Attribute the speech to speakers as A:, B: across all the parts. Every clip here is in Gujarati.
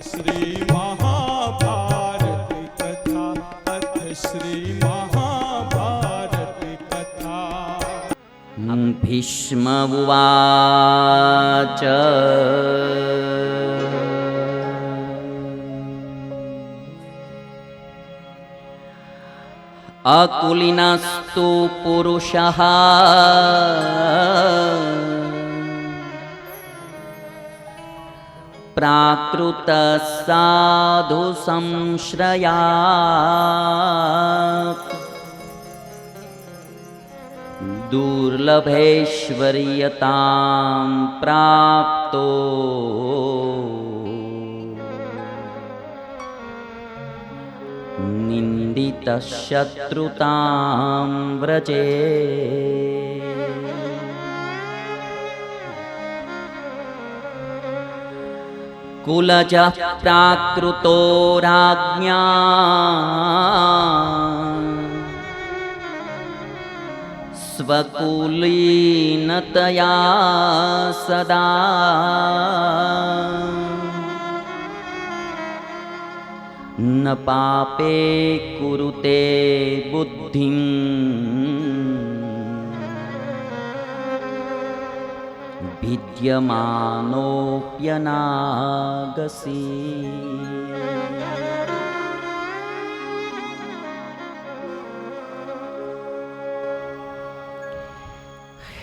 A: શ્રી મહાભારત કથા અથ શ્રી મહાભારત કથા
B: ભીષ્મ ઉવાચ અકુલિનસ્તુ પુરુષ प्राकृतसाधु संश्रया दुर्लभैश्वर्यतां प्राप्तो। निन्दितशत्रुतां व्रजे। कुलजः प्राकृतो राज्ञा। स्वकुलीनतया सदा। न पापे कुरुते बुद्धिम् भिद्यमानोऽप्यनागसि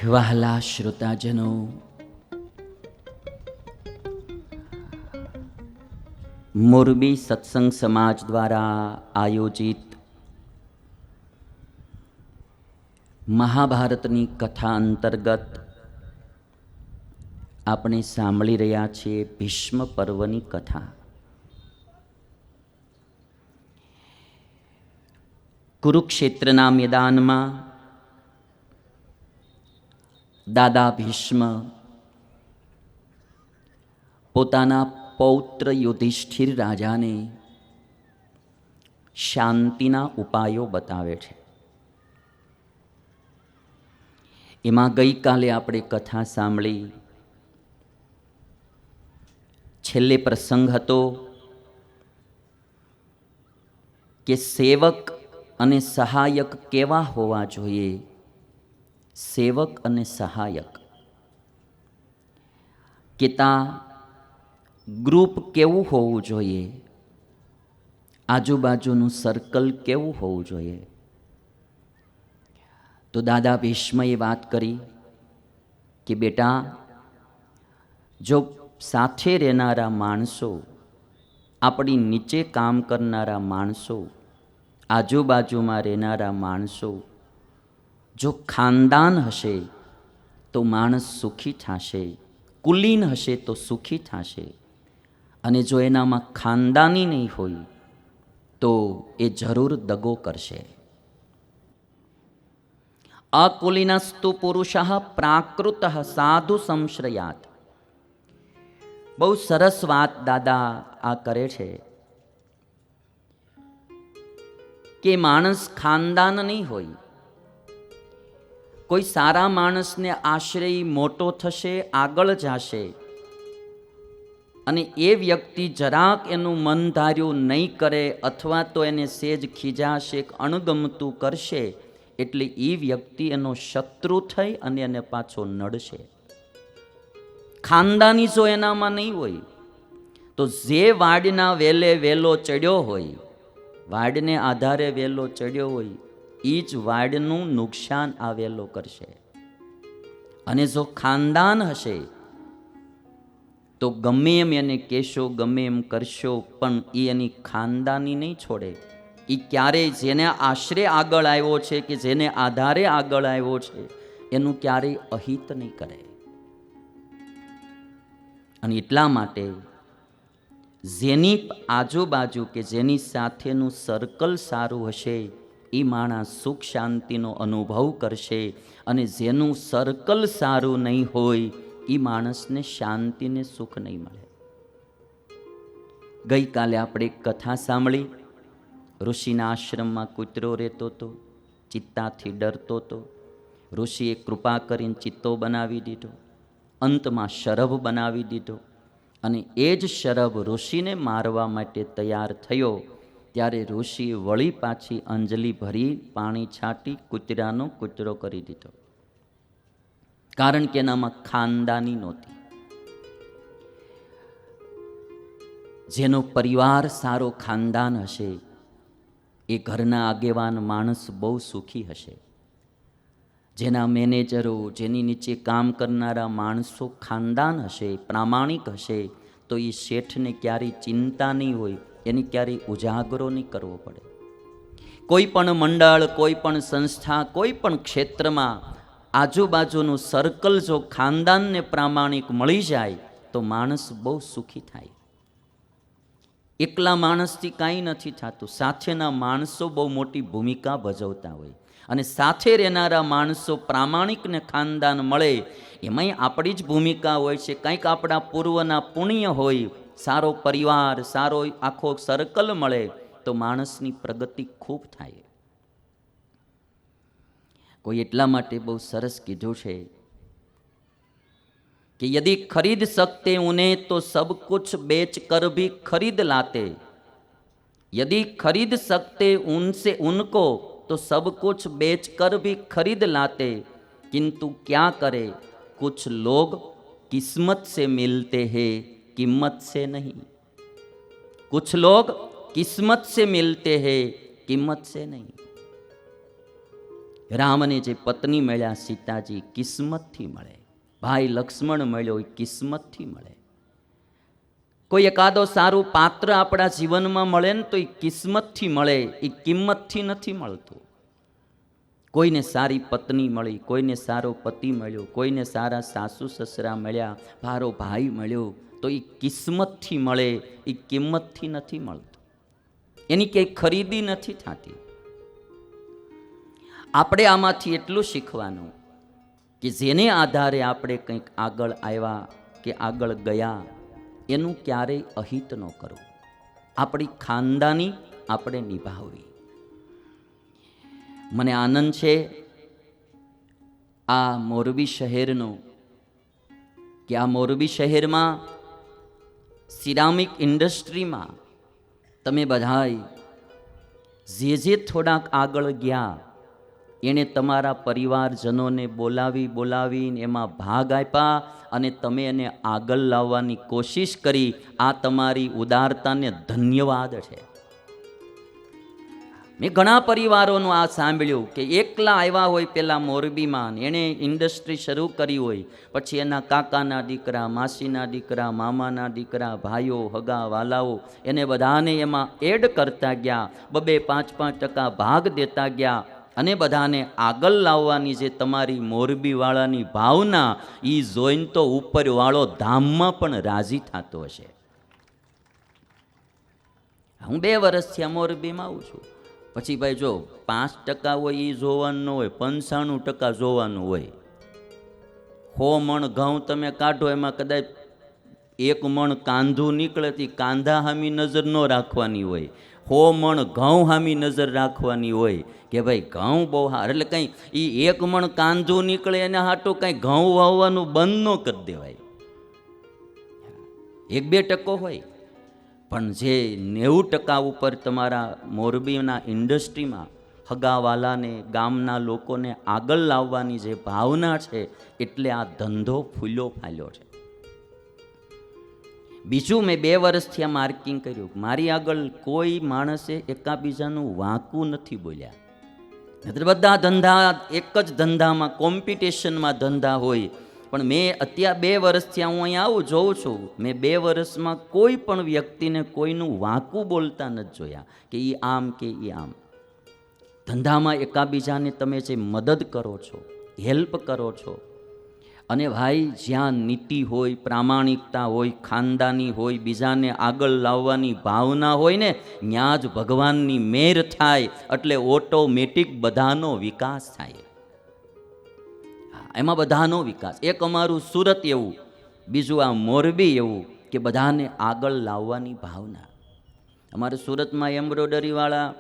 B: વહાલા શ્રોતાજનો મોરબી સત્સંગ સમાજ દ્વારા આયોજિત મહાભારતની કથા અંતર્ગત આપણે સાંભળી રહ્યા છીએ ભીષ્મ પર્વની કથા. કુરુક્ષેત્રના મેદાનમાં દાદા ભીષ્મ પોતાના પૌત્ર યુધિષ્ઠિર રાજાને શાંતિના ઉપાયો બતાવે છે. એમાં ગઈકાલે આપણે કથા સાંભળી છેલ્લે પ્રસંગ હતો કે સેવક અને સહાયક કેવા હોવા જોઈએ? સેવક અને સહાયક. કે ત્યાં ગ્રુપ કેવું હોવું જોઈએ? આજુબાજુનું સર્કલ કેવું હોવું જોઈએ? તો દાદા ભીષ્મએ વાત કરી કે બેટા, જો સાથે રહેનારા માણસો, આપણી નીચે કામ કરનારા માણસો, આજુબાજુમાં રહેનારા માણસો, જો ખાનદાન હશે તો માણસ સુખી થશે, કુલીન હશે તો સુખી થશે. અને જો એનામાં ખાનદાની નહીં હોય, તો એ જરૂર દગો કરશે. અકુલિનસ્તુ પુરુષ પ્રાકૃત સાધુ સંશ્રયાત. બહુ સરસ વાત દાદા આ કરે છે. કે માણસ ખાનદાન નહીં હોય. કોઈ સારા માણસને આશ્રય મોટો થશે, આગળ જશે. અને એ વ્યક્તિ જરાક એનું મન ધાર્યું નહીં કરે અથવા તો એને સેજ ખીજાશે, અણગમતું કરશે, એટલે એ વ્યક્તિ એનો શત્રુ થઈ અને એને પાછો નડશે. ખાનદાની જો એનામાં નહીં હોય, તો જે વાડના વેલે વેલો ચડ્યો હોય, વાડને આધારે વેલો ચડ્યો હોય એ જ વાડનું નુકસાન આવેલો કરશે. અને જો ખાનદાન હશે, તો ગમે એમ એને કહેશો, ગમે એમ કરશો, પણ એ એની ખાનદાની નહીં છોડે. એ ક્યારેય જેને આશરે આગળ આવ્યો છે કે જેને આધારે આગળ આવ્યો છે, એનું ક્યારેય અહિત નહીં કરે. અને એટલા માટે જેની આજુબાજુ કે જેની સાથેનું સર્કલ સારું હશે, એ માણસ સુખ શાંતિનો અનુભવ કરશે અને જેનું સર્કલ સારું નહીં હોય, એ માણસને શાંતિને સુખ નહીં મળે. ગઈકાલે આપણે એક કથા સાંભળી. ઋષિના આશ્રમમાં કૂતરો રહેતો હતો, ચિત્તાથી ડરતો હતો. ઋષિએ કૃપા કરીને ચિત્તો બનાવી દીધો. અંતમાં શરભ બનાવી દીધો. અને એ જ શરભ ઋષિને મારવા માટે તૈયાર થયો. ત્યારે ઋષિએ વળી પાછી અંજલિ ભરી પાણી છાંટી કૂતરાનો કૂતરો કરી દીધો. કારણ કે એનામાં ખાનદાની નહોતી. જેનો પરિવાર સારો ખાનદાન હશે, એ ઘરના આગેવાન માણસ બહુ સુખી હશે. જેના મેનેજરો, જેની નીચે કામ કરનારા માણસો ખાનદાન હશે, પ્રામાણિક હશે, તો એ શેઠને ક્યારેય ચિંતા નહીં હોય, એની ક્યારેય ઉજાગરો નહીં કરવો પડે. કોઈ પણ મંડળ, કોઈ પણ સંસ્થા, કોઈ પણ ક્ષેત્રમાં આજુબાજુનું સર્કલ જો ખાનદાનને પ્રામાણિક મળી જાય, તો માણસ બહુ સુખી થાય. એકલા માણસથી કાંઈ નથી થતું. સાથેના માણસો બહુ મોટી ભૂમિકા ભજવતા હોય. અને સાથે રહેનારા માણસો પ્રામાણિક ને ખાનદાન મળે એમાંય આપણી જ ભૂમિકા હોય છે કંઈક આપણા પૂર્વના પુણ્ય હોય સારો પરિવાર સારો આખો સર્કલ મળે તો માણસની પ્રગતિ ખૂબ થાય કોઈ એટલા માટે બહુ સરસ કીધું છે कि यदि खरीद सकते उन्हें तो सब कुछ बेच कर भी खरीद लाते यदि खरीद सकते उनसे उनको तो सब कुछ बेच कर भी खरीद लाते किंतु क्या करे कुछ लोग किस्मत से मिलते हैं कीमत से नहीं कुछ लोग किस्मत से मिलते हैं किंमत से नहीं રામને જે પત્ની મળ્યા સીતાજી કિસ્મતથી મળે ભાઈ લક્ષ્મણ મળ્યો એ કિસ્મતથી મળે કોઈ એકાદો સારું પાત્ર આપણા જીવનમાં મળે ને તો એ કિસ્મતથી મળે એ કિંમતથી નથી મળતું. કોઈને સારી પત્ની મળી, કોઈને સારો પતિ મળ્યો, કોઈને સારા સાસુ સસરા મળ્યા ભારો ભાઈ મળ્યો, તો એ કિસ્મતથી મળે એ કિંમતથી નથી મળતું. એની ક્યાંય ખરીદી નથી થતી. આપણે આમાંથી એટલું શીખવાનું કે જેને આધારે આપણે કંઈક આગળ આવ્યા કે આગળ ગયા એનું ક્યારેય અહિત ન કરવું આપણી ખાનદાની આપણે નિભાવવી મને આનંદ છે આ મોરબી શહેરનો કે આ મોરબી શહેરમાં સિરામિક ઇન્ડસ્ટ્રીમાં તમે બધાય જે જે થોડાક આગળ ગયા એણે તમારા પરિવારજનોને બોલાવી, બોલાવીને એમાં ભાગ આપ્યા અને તમે એને આગળ લાવવાની કોશિશ કરી. આ તમારી ઉદારતાને ધન્યવાદ છે. મેં ઘણા પરિવારોનું આ સાંભળ્યું કે એકલા આવ્યા હોય પેલા મોરબીમાં એણે ઇન્ડસ્ટ્રી શરૂ કરી હોય. પછી એના કાકાના દીકરા, માસીના દીકરા, મામાના દીકરા, ભાઈઓ, હગા, વાલાઓ એને બધાને એમાં એડ કરતા ગયા. બબે પાંચ પાંચ ટકા ભાગ દેતા ગયા. અને બધાને આગળ લાવવાની જે તમારી મોરબીવાળાની ભાવના એ જોઈને તો ઉપરવાળો ધામમાં પણ રાજી થતો હશે. હું બે વર્ષથી આ મોરબીમાં આવું છું. પછી ભાઈ જો પાંચ ટકા હોય એ જોવાનું હોય, પંચાણું ટકા જોવાનું હોય. હો મણ ઘઉં તમે કાઢો, એમાં કદાચ એક મણ કાંધું નીકળે તે કાંધા હામી નજર ન રાખવાની હોય. હો મણ ઘઉં હામી નજર રાખવાની હોય કે ભાઈ ઘઉં બહુ હાર, એટલે કંઈ એ એક મણ કાંજો નીકળે એને હાટું કંઈ ઘઉં વાવવાનું બંધ ન કરી દેવાય. એક બે ટકો હોય. પણ જે નેવું ટકા ઉપર તમારા મોરબીના ઇન્ડસ્ટ્રીમાં હગાવાલાને, ગામના લોકોને આગળ લાવવાની જે ભાવના છે, એટલે આ ધંધો ફૂલ્યો ફાલ્યો છે. બીજું મેં બે વર્ષથી આ માર્કિંગ કર્યું. મારી આગળ કોઈ માણસે એકાબીજાનું વાંકું નથી બોલ્યા. નહીતર બધા ધંધા, એક જ ધંધામાં કોમ્પિટિશનમાં ધંધા હોય. પણ મેં અત્યારે બે વર્ષથી હું અહીંયા આવું જોઉં છું. મેં બે વર્ષમાં કોઈ પણ વ્યક્તિને કોઈનું વાંકું બોલતા નથી જોયા કે એ આમ કે એ આમ. ધંધામાં એકાબીજાને તમે જે મદદ કરો છો હેલ્પ કરો છો અને ભાઈ, જ્યાં નીતિ હોય, પ્રામાણિકતા હોય, ખાનદાની હોય, બીજાને આગળ લાવવાની ભાવના હોય ને, ત્યાં જ ભગવાનની મેર થાય, એટલે ઓટોમેટિક બધાનો વિકાસ થાય. એમાં બધાનો વિકાસ. એક અમારું સુરત એવું, બીજું આ મોરબી એવું, કે બધાને આગળ લાવવાની ભાવના. અમારે સુરતમાં એમ્બ્રોડરીવાળા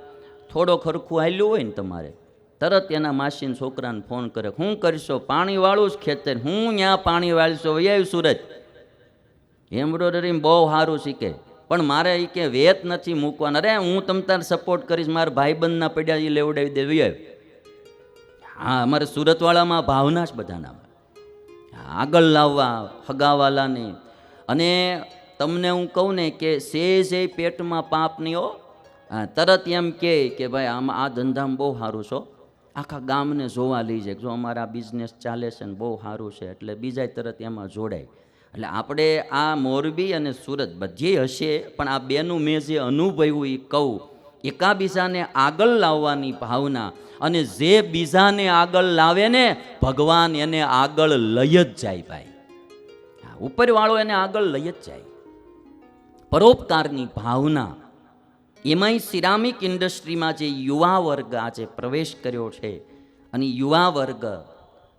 B: થોડો ખરખું હાલ્યું હોય ને તમારે તરત એના માસીના છોકરાને ફોન કરે, હું કરશો પાણીવાળું જ ખેતર? હું ત્યાં પાણી વાળશો વૈયાવી સુરત. એમ્બ્રોઇડરી બહુ સારું શીખે. પણ મારે એ કે વેત નથી મૂકવાના. અરે, હું તમ તાર સપોર્ટ કરીશ, મારા ભાઈબંધના પડ્યા એ લેવડાવી દેવી આવે હા, અમારે સુરતવાળામાં ભાવના જ બધાના. આગળ લાવવા, હગાવાલાને. અને તમને હું કહું ને કે સે જે પેટમાં પાપ નહીં હો. તરત એમ કે ભાઈ, આમાં આ ધંધામાં બહુ સારું છો. આખા ગામને જોવા લઈ જાય જો અમારા બિઝનેસ ચાલે છે ને બહુ સારું છે, એટલે બીજા તરત એમાં જોડાય. એટલે આપણે આ મોરબી અને સુરત બધે હશે, પણ આ બેનું મેં જે અનુભવ્યું એ કહું, એકાબીજાને આગળ લાવવાની ભાવના અને જે બીજાને આગળ લાવે ને, ભગવાન એને આગળ લઈ જ જાય ભાઈ. ઉપરવાળો એને આગળ લઈ જ જાય. પરોપકારની ભાવના એમાંય સિરામિક ઇન્ડસ્ટ્રીમાં જે યુવા વર્ગ આજે પ્રવેશ કર્યો છે અને યુવા વર્ગ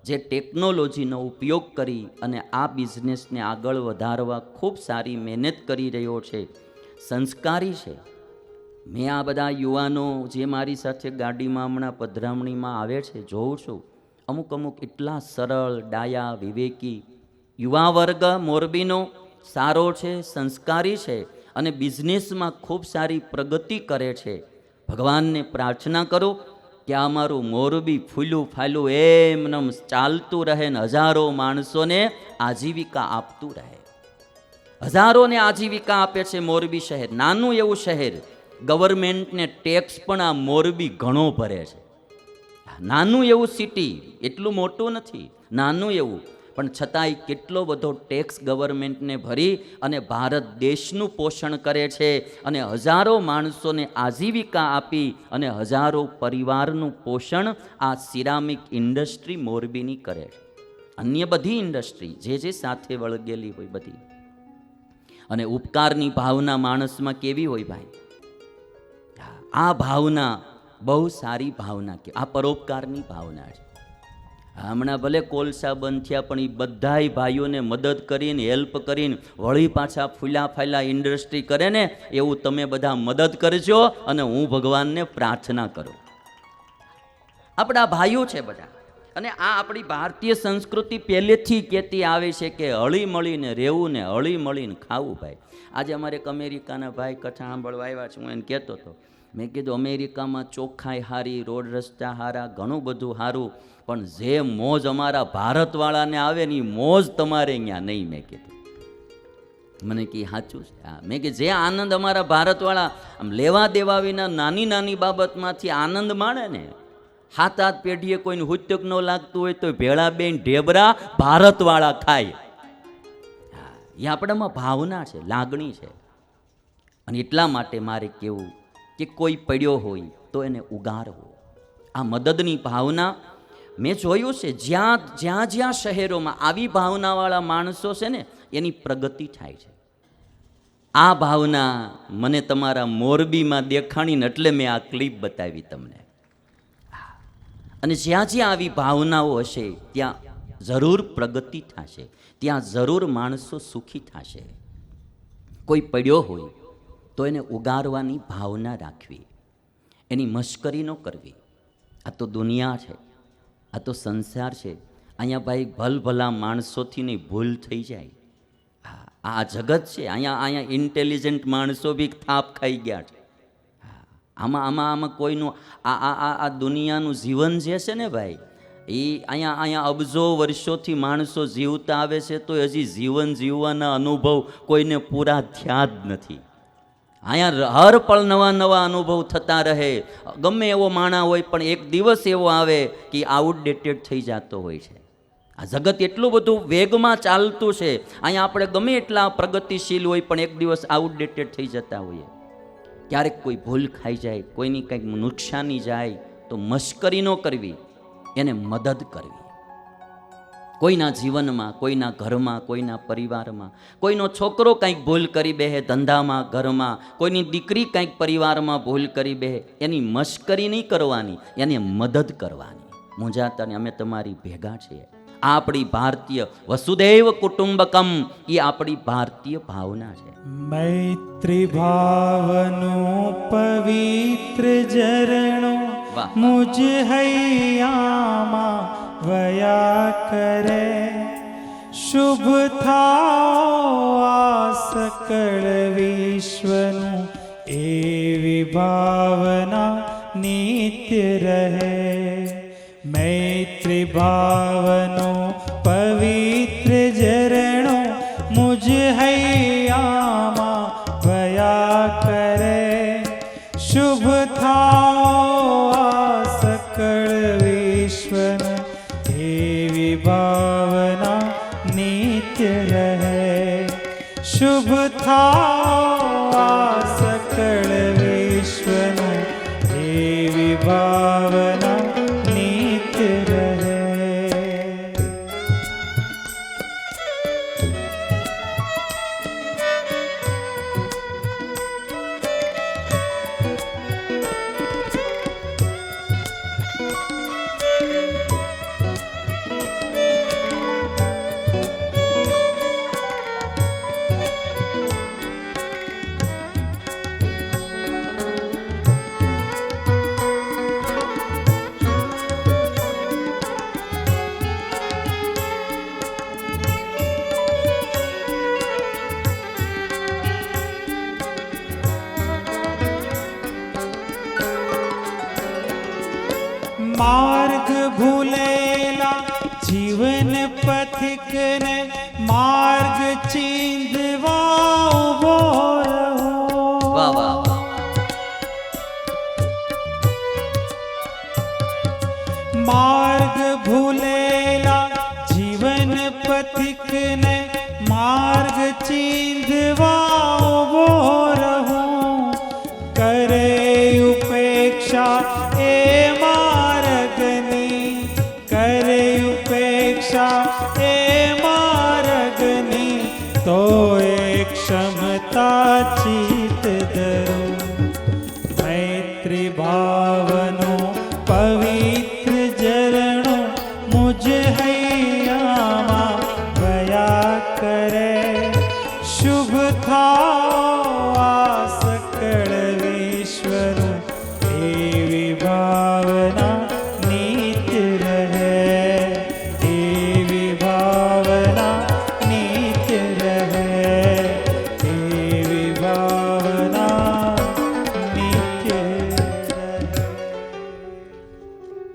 B: જે ટેકનોલોજીનો ઉપયોગ કરી અને આ બિઝનેસને આગળ વધારવા ખૂબ સારી મહેનત કરી રહ્યો છે, સંસ્કારી છે. મેં આ બધા યુવાનો જે મારી સાથે ગાડીમાં હમણાં પધરામણીમાં આવે છે, જોઉં છું. અમુક અમુક એટલા સરળ, ડાયા, વિવેકી યુવા વર્ગ મોરબીનો સારો છે, સંસ્કારી છે. અને બિઝનેસમાં ખૂબ સારી પ્રગતિ કરે છે. ભગવાનને પ્રાર્થના કરો કે આ અમારું મોરબી ફૂલું ફાલું એમનેમ ચાલતું રહે ને હજારો માણસોને આજીવિકા આપતું રહે. હજારોને આજીવિકા આપે છે મોરબી શહેર. નાનું એવું શહેર. ગવર્મેન્ટને ટેક્સ પણ આ મોરબી ઘણો ભરે છે. નાનું એવું સિટી એટલું મોટું નથી. નાનું એવું પણ છતાંય કેટલો બધો ટેક્સ ગવર્મેન્ટને ભરી અને ભારત દેશનું પોષણ કરે છે અને હજારો માણસોને આજીવિકા આપી અને હજારો પરિવારનું પોષણ આ સિરામિક ઇન્ડસ્ટ્રી મોરબીની કરે છે. અન્ય બધી ઇન્ડસ્ટ્રી જે જે સાથે વળગેલી હોય બધી. અને ઉપકારની ભાવના માણસમાં કેવી હોય ભાઈ? આ ભાવના બહુ સારી ભાવના કે આ પરોપકારની ભાવના છે. હમણાં ભલે કોલસા બંધ થયા, પણ એ બધાય ભાઈઓને મદદ કરીને, હેલ્પ કરીને, વળી પાછા ફૂલા ફાયલા ઇન્ડસ્ટ્રી કરે ને, એવું તમે બધા મદદ કરજો અને હું ભગવાનને પ્રાર્થના કરું. આપણા ભાઈઓ છે બધા. અને આ આપણી ભારતીય સંસ્કૃતિ પહેલેથી કહેતી આવે છે કે હળી મળીને રહેવું ને હળી મળીને ખાવું, ભાઈ. આજે અમારે એક અમેરિકાના ભાઈ કથા સાંભળવા આવ્યા છે, હું એને કહેતો હતો. મેં કીધું, અમેરિકામાં ચોખ્ખાઈ હારી, રોડ રસ્તા હારા, ઘણું બધું સારું પણ જે મોજ અમારા ભારતવાળાને આવે ને એ મોજ તમારે અહીંયા નહીં, મેં કીધું. મને કે સાચું છે. હા, મેં કે જે આનંદ અમારા ભારતવાળા આમ લેવા દેવા વિના નાની નાની બાબતમાંથી આનંદ માણે ને, હાથ હાથ પેઢીએ કોઈને હુત્યક ન લાગતું હોય તો ભેળા બેન ઢેબરા ભારતવાળા ખાય. એ આપણામાં ભાવના છે, લાગણી છે. અને એટલા માટે મારે કહેવું કે કોઈ પડ્યો હોય તો એને ઉગારવો. આ મદદની ભાવના મેં જોયું છે. જ્યાં જ્યાં જ્યાં શહેરોમાં આવી ભાવનાવાળા માણસો છે ને, એની પ્રગતિ થાય છે. આ ભાવના મને તમારા મોરબીમાં દેખાણીને એટલે મેં આ ક્લિપ બતાવી તમને. અને જ્યાં જ્યાં આવી ભાવનાઓ હશે, ત્યાં જરૂર પ્રગતિ થશે. ત્યાં જરૂર માણસો સુખી થશે. કોઈ પડ્યો હોય તો એને ઉગારવાની ભાવના રાખવી, એની મશ્કરી ન કરવી. આ તો દુનિયા છે, આ તો સંસાર છે. અહીંયા ભાઈ ભલભલા માણસોથી નહીં ભૂલ થઈ જાય. આ જગત છે, અહીંયા અહીંયા ઇન્ટેલિજન્ટ માણસો બી થાપ ખાઈ ગયા છે. આમાં આમાં આમાં કોઈનું, આ આ આ આ દુનિયાનું જીવન જે છે ને ભાઈ એ અહીંયા અહીંયા અબજો વર્ષોથી માણસો જીવતા આવે છે, તો હજી જીવન જીવવાના અનુભવ કોઈને પૂરા થયા જ નથી. અહીંયા હર પળ નવા નવા અનુભવ થતા રહે. ગમે એવો માણા હોય પણ એક દિવસ એવો આવે કે આઉટડેટેડ થઈ જતો હોય છે. આ જગત એટલું બધું વેગમાં ચાલતું છે. અહીંયા આપણે ગમે એટલા પ્રગતિશીલ હોય પણ એક દિવસ આઉટડેટેડ થઈ જતા હોઈએ. ક્યારેક કોઈ ભૂલ ખાઈ જાય, કોઈની કંઈક નુકસાની જાય, તો મશ્કરી ન કરવી, એને મદદ કરવી. કોઈના જીવનમાં કોઈના ઘરમાં કોઈના પરિવારમાં કોઈનો છોકરો કંઈક ભૂલ કરી બેહે ધંધામાં ઘરમાં કોઈની દીકરી કંઈક પરિવારમાં ભૂલ કરી બેહે એની મશ્કરી નહીં કરવાની એને મદદ કરવાની. મુંજાતાને અમે તમારી ભેગા છીએ. આ આપણી ભારતીય વસુદેવ કુટુંબકમ એ આપણી ભારતીય ભાવના છે.
C: મૈત્રી ભાવનો પવિત્ર
B: જરણો
C: મુજ હૈયામાં વયા કરે શુભ થાઓ આ સકળ વિશ્વનું. એવી ભાવના નિત્ય રહે. મૈત્રી ભાવનો માર્ગ પથિકને માર્ગ ચીંધવા ઊભો
B: વાહ વાહ વાહ.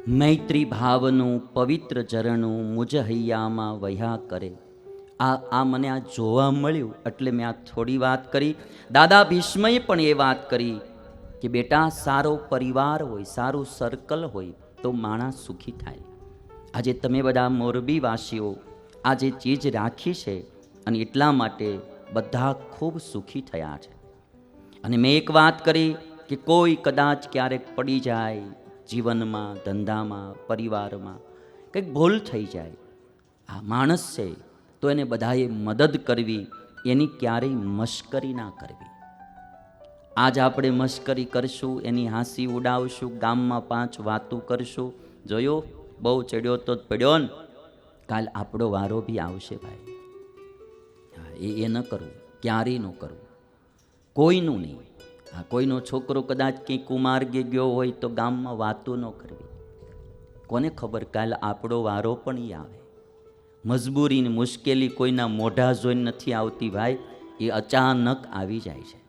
C: મૈત્રી ભાવનું પવિત્ર ઝરણું મુજ હૈયામાં
B: વહ્યા કરે. આ આ મને આ જોવા મળ્યું એટલે મેં આ થોડી વાત કરી. દાદા ભીષ્મએ પણ એ વાત કરી કે બેટા સારો પરિવાર હોય, સારું સર્કલ હોય તો માણસ સુખી થાય. આજે તમે બધા મોરબીવાસીઓ આ જે ચીજ રાખી છે અને એટલા માટે બધા ખૂબ સુખી થયા છે. અને મેં એક વાત કરી કે કોઈ કદાચ ક્યારેક પડી જાય જીવનમાં ધંધામાં પરિવારમાં કંઈક ભૂલ થઈ જાય. આ માણસ છે તો એને બધાએ મદદ કરવી એની ક્યારેય મશ્કરી ના કરવી. આજ આપણે મશ્કરી કરશું એની હાંસી ઉડાવશું ગામમાં પાંચ વાતું કરશું. જોયો? બહુ ચડ્યો તો પડ્યો ને. કાલ આપણો વારો બી આવશે ભાઈ. હા, એ એ ન કરવું ક્યારેય ન કરવું. કોઈનું નહીં. હા, કોઈનો છોકરો કદાચ કંઈ કુમાર્ગે ગયો હોય તો ગામમાં વાતો ન કરવી. કોને ખબર કાલ આપણો વારો પણ એ આવે. મજબૂરીની મુશ્કેલી કોઈના મોઢા જોઈને નથી આવતી ભાઈ, એ અચાનક આવી જાય છે.